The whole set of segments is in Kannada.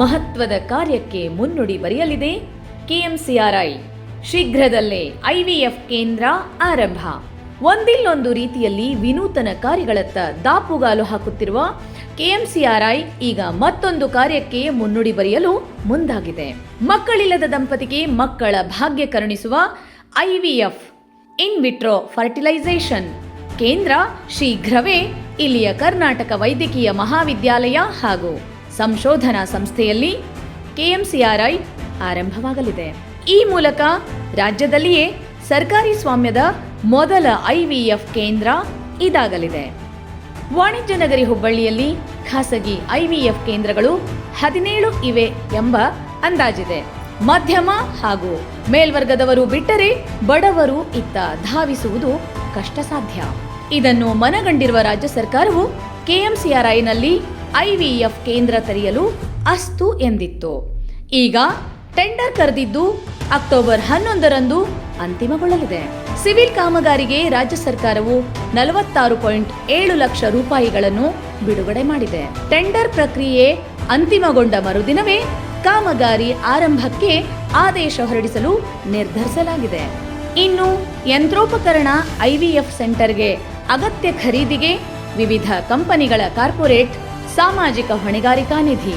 ಮಹತ್ವದ ಕಾರ್ಯಕ್ಕೆ ಮುನ್ನುಡಿ ಬರೆಯಲಿದೆ ಕೆಎಂಸಿಆರ್ಐ. ಶೀಘ್ರದಲ್ಲೇ ಐವಿಎಫ್ ಕೇಂದ್ರ ಆರಂಭ. ಒಂದಿಲ್ಲೊಂದು ರೀತಿಯಲ್ಲಿ ವಿನೂತನ ಕಾರ್ಯಗಳತ್ತ ದಾಪುಗಾಲು ಹಾಕುತ್ತಿರುವ ಕೆಎಂಸಿಆರ್ಐ ಈಗ ಮತ್ತೊಂದು ಕಾರ್ಯಕ್ಕೆ ಮುನ್ನುಡಿ ಬರೆಯಲು ಮುಂದಾಗಿದೆ. ಮಕ್ಕಳಿಲ್ಲದ ದಂಪತಿಗೆ ಮಕ್ಕಳ ಭಾಗ್ಯ ಕರುಣಿಸುವ ಐವಿಎಫ್ ಇನ್ ವಿಟ್ರೋ ಫರ್ಟಿಲೈಸೇಷನ್. ಕೇಂದ್ರ ಶೀಘ್ರವೇ ಇಲ್ಲಿಯ ಕರ್ನಾಟಕ ವೈದ್ಯಕೀಯ ಮಹಾವಿದ್ಯಾಲಯ ಹಾಗೂ ಸಂಶೋಧನಾ ಸಂಸ್ಥೆಯಲ್ಲಿ ಕೆಎಂಸಿಆರ್ಐ ಆರಂಭವಾಗಲಿದೆ. ಈ ಮೂಲಕ ರಾಜ್ಯದಲ್ಲಿಯೇ ಸರ್ಕಾರಿ ಸ್ವಾಮ್ಯದ ಮೊದಲ ಐವಿಎಫ್ ಕೇಂದ್ರ ಇದಾಗಲಿದೆ. ವಾಣಿಜ್ಯ ನಗರಿ ಹುಬ್ಬಳ್ಳಿಯಲ್ಲಿ ಖಾಸಗಿ ಐವಿಎಫ್ ಕೇಂದ್ರಗಳು ಹದಿನೇಳು ಇವೆ ಎಂಬ ಅಂದಾಜಿದೆ. ಮಧ್ಯಮ ಹಾಗೂ ಮೇಲ್ವರ್ಗದವರು ಬಿಟ್ಟರೆ ಬಡವರು ಇತ್ತ ಧಾವಿಸುವುದು ಕಷ್ಟ ಸಾಧ್ಯ ಇದನ್ನು ಮನಗಂಡಿರುವ ರಾಜ್ಯ ಸರ್ಕಾರವು ಕೆಎಂಸಿಆರ್ಐನಲ್ಲಿ ಐವಿಎಫ್ ಕೇಂದ್ರ ತೆರೆಯಲು ಅಸ್ತು ಎಂದಿತ್ತು. ಈಗ ಟೆಂಡರ್ ಕರೆದಿದ್ದು ಅಕ್ಟೋಬರ್ ಹನ್ನೊಂದರಂದು ಅಂತಿಮಗೊಳ್ಳಲಿದೆ. ಸಿವಿಲ್ ಕಾಮಗಾರಿಗೆ ರಾಜ್ಯ ಸರ್ಕಾರವು ನಲವತ್ತಾರು ಪಾಯಿಂಟ್ ಏಳು ಲಕ್ಷ ರೂಪಾಯಿಗಳನ್ನು ಬಿಡುಗಡೆ ಮಾಡಿದೆ. ಟೆಂಡರ್ ಪ್ರಕ್ರಿಯೆ ಅಂತಿಮಗೊಂಡ ಮರುದಿನವೇ ಕಾಮಗಾರಿ ಆರಂಭಕ್ಕೆ ಆದೇಶ ಹೊರಡಿಸಲು ನಿರ್ಧರಿಸಲಾಗಿದೆ. ಇನ್ನು ಯಂತ್ರೋಪಕರಣ ಐವಿಎಫ್ ಸೆಂಟರ್ಗೆ ಅಗತ್ಯ ಖರೀದಿಗೆ ವಿವಿಧ ಕಂಪನಿಗಳ ಕಾರ್ಪೊರೇಟ್ ಸಾಮಾಜಿಕ ಹೊಣೆಗಾರಿಕಾ ನಿಧಿ,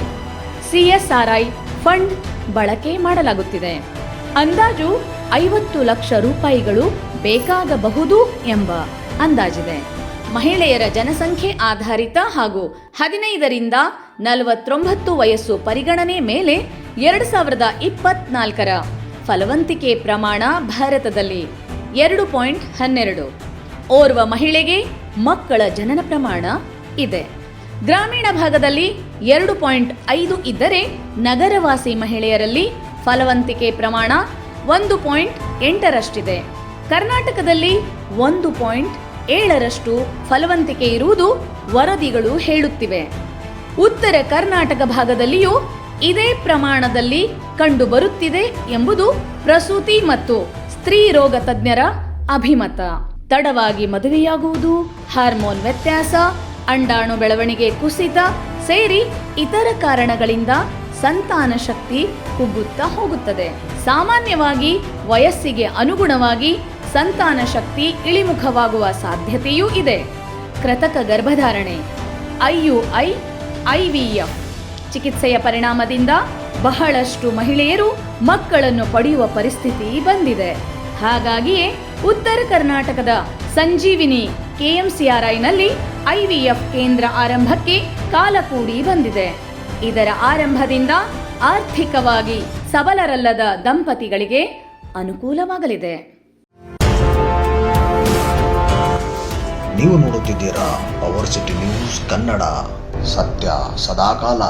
ಸಿಎಸ್ಆರ್ಐ ಫಂಡ್ ಬಳಕೆ ಮಾಡಲಾಗುತ್ತಿದೆ. ಅಂದಾಜು ಐವತ್ತು ಲಕ್ಷ ರೂಪಾಯಿಗಳು ಬೇಕಾಗಬಹುದು ಎಂಬ ಅಂದಾಜಿದೆ. ಮಹಿಳೆಯರ ಜನಸಂಖ್ಯೆ ಆಧಾರಿತ ಹಾಗೂ ಹದಿನೈದರಿಂದ ನಲವತ್ತೊಂಬತ್ತು ವಯಸ್ಸು ಪರಿಗಣನೆ ಮೇಲೆ ಎರಡು ಸಾವಿರದ ಇಪ್ಪತ್ನಾಲ್ಕರ ಫಲವಂತಿಕೆ ಪ್ರಮಾಣ ಭಾರತದಲ್ಲಿ ಎರಡು ಪಾಯಿಂಟ್ ಹನ್ನೆರಡು. ಓರ್ವ ಮಹಿಳೆಗೆ ಮಕ್ಕಳ ಜನನ ಪ್ರಮಾಣ ಇದೆ. ಗ್ರಾಮೀಣ ಭಾಗದಲ್ಲಿ ಎರಡು ಪಾಯಿಂಟ್ ಐದು ಇದ್ದರೆ ನಗರವಾಸಿ ಮಹಿಳೆಯರಲ್ಲಿ ಫಲವಂತಿಕೆ ಪ್ರಮಾಣ ಒಂದು ಪಾಯಿಂಟ್ ಎಂಟರಷ್ಟಿದೆ. ಕರ್ನಾಟಕದಲ್ಲಿ ಒಂದು ಪಾಯಿಂಟ್ ಏಳರಷ್ಟು ಫಲವಂತಿಕೆ ಇರುವುದು ವರದಿಗಳು ಹೇಳುತ್ತಿವೆ. ಉತ್ತರ ಕರ್ನಾಟಕ ಭಾಗದಲ್ಲಿಯೂ ಇದೇ ಪ್ರಮಾಣದಲ್ಲಿ ಕಂಡುಬರುತ್ತಿದೆ ಎಂಬುದು ಪ್ರಸೂತಿ ಮತ್ತು ಸ್ತ್ರೀ ರೋಗ ತಜ್ಞರ ಅಭಿಮತ. ತಡವಾಗಿ ಮದುವೆಯಾಗುವುದು, ಹಾರ್ಮೋನ್ ವ್ಯತ್ಯಾಸ ಅಂಡಾಣು ಬೆಳವಣಿಗೆ ಕುಸಿತ ಸೇರಿ ಇತರ ಕಾರಣಗಳಿಂದ ಸಂತಾನ ಶಕ್ತಿ ಕುಗ್ಗುತ್ತಾ ಹೋಗುತ್ತದೆ. ಸಾಮಾನ್ಯವಾಗಿ ವಯಸ್ಸಿಗೆ ಅನುಗುಣವಾಗಿ ಸಂತಾನ ಶಕ್ತಿ ಇಳಿಮುಖವಾಗುವ ಸಾಧ್ಯತೆಯೂ ಇದೆ. ಕೃತಕ ಗರ್ಭಧಾರಣೆ, ಐಯುಐ, ಐವಿಎಫ್ ಚಿಕಿತ್ಸೆಯ ಪರಿಣಾಮದಿಂದ ಬಹಳಷ್ಟು ಮಹಿಳೆಯರು ಮಕ್ಕಳನ್ನು ಪಡೆಯುವ ಪರಿಸ್ಥಿತಿ ಬಂದಿದೆ. ಹಾಗಾಗಿಯೇ ಉತ್ತರ ಕರ್ನಾಟಕದ ಸಂಜೀವಿನಿ ಕೆಎಂಸಿಆರ್ಐನಲ್ಲಿ ಐವಿಎಫ್ ಕೇಂದ್ರ ಆರಂಭಕ್ಕೆ ಕಾಲ ಕೂಡಿ ಬಂದಿದೆ. ಇದರ ಆರಂಭದಿಂದ ಆರ್ಥಿಕವಾಗಿ ಸಬಲರಲ್ಲದ ದಂಪತಿಗಳಿಗೆ ಅನುಕೂಲವಾಗಲಿದೆ. ನೀವು ನೋಡುತ್ತಿದ್ದೀರಾ ಪವರ್ ಸಿಟಿ ನ್ಯೂಸ್ ಕನ್ನಡ, ಸತ್ಯ, ಸದಾಕಾಲ.